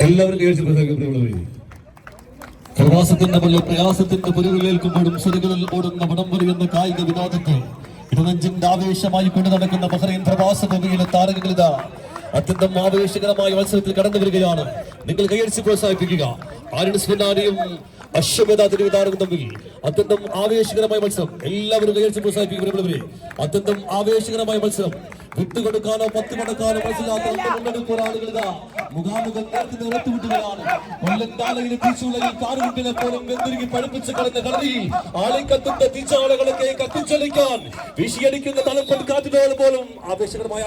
എല്ലാവരും പ്രവാസത്തിന്റെ മുന്നിൽ പ്രയാസത്തിന്റെ പൊരുവിലേൽക്കുമ്പോഴും സ്വരുകളിൽ ഓടുന്ന വടംവലി എന്ന കായിക വിനോദത്തെ ഇരുപത്തഞ്ചിന്റെ ആവേശമായി കൊണ്ടു നടക്കുന്ന ബഹ്റൈൻ പ്രവാസ ഭൂമിയിലെ താരങ്ങളിതാ അത്യന്തം ആവേശകരമായ മത്സരത്തിൽ കടന്നു വരികയാണ്. നിങ്ങൾ കൈയടിച്ച് പ്രോത്സാഹിപ്പിക്കുക. ആരുടെ സ്പിന്നാരിയും അശ്വമേധ തിരുവിതാരവും തമ്മിൽ അത്യന്തം ആവേശകരമായ മത്സരം. എല്ലാവരും കൈയടിച്ച് പ്രോത്സാഹിപ്പിക്കുക അത്യന്തം ആവേശകരമായ മത്സരം. വിട്ടുകൊടുക്കാനോ പത്ത് കൊടുക്കാനോ മനസ്സിലാത്ത മുഖാമുഖം പോലും കളഞ്ഞ പോലും ആവേശകരമായ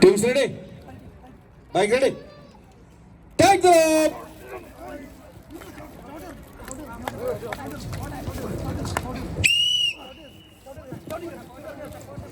Teams Mike ready? Take them!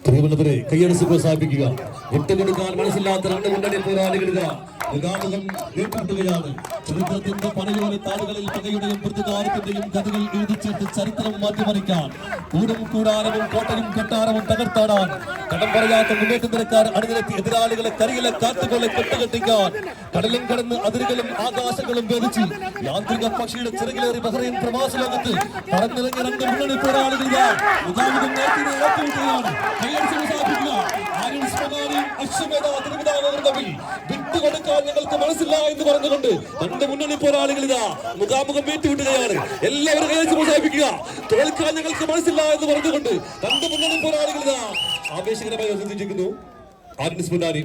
തിരുവനന്തപുരെ കൈയടിച്ച് പ്രോത്സാഹിപ്പിക്കുക വിട്ടുകൊടുക്കാൻ മനസ്സില്ലാത്ത രണ്ട് മുന്നണി പോരാളികളിത മുഖാമുഖം ഏറ്റുമുട്ടുകയാണ് ചരിത്രത്തിന്റെ പണയോല താളുകളിൽ പകയുടെയും പ്രതികാരത്തിന്റെയും കഥകൾ എഴുതിച്ചേർത്ത് ചരിത്രം മാറ്റിമറിക്കാൻ. കൂടും കൂടാരവും കോട്ടയും കൊട്ടാരവും തകർത്താടാൻ. കടം പറയാത്ത മുന്നേറ്റ അണിനിരത്തി എതിരാളികളെ കരിയിലെ കാത്തുകളെ കെട്ടുകെട്ടിക്കാൻ കടലും കടന്ന് അതിരുകളും ആകാശങ്ങളും ഭേദിച്ച് യാന്ത്രിക പക്ഷിയുടെ ചിറകിലേറി ബഹ്റൈൻ പ്രവാസ ലോകത്ത് പറന്നിറങ്ങിയ രണ്ട് മുന്നണി ഏറ്റുമുട്ടുകയാണ് കൈയടിച്ച് ആര്യൻ അശ്വമേധ തിരുവിതാംകൂർ തമ്മിൽ വിട്ടുകൊടുക്കാൻ ഞങ്ങൾക്ക് മനസ്സില്ല എന്ന് പറഞ്ഞുകൊണ്ട് രണ്ട് മുന്നണി പോരാളികൾ ഇതാ മുഖാമുഖം ഏറ്റുവിട്ടുകയാണ് എല്ലാവരും കൈയടിച്ച് പ്രോത്സാഹിപ്പിക്കുക തോൽക്കാൻ ഞങ്ങൾക്ക് മനസ്സില്ല എന്ന് പറഞ്ഞുകൊണ്ട് രണ്ട് മുന്നണി പോരാളികൾ ഇതാ ആവേശകരമായി അവതരിച്ചിരിക്കുന്നു ആരിസ് മുന്നാരി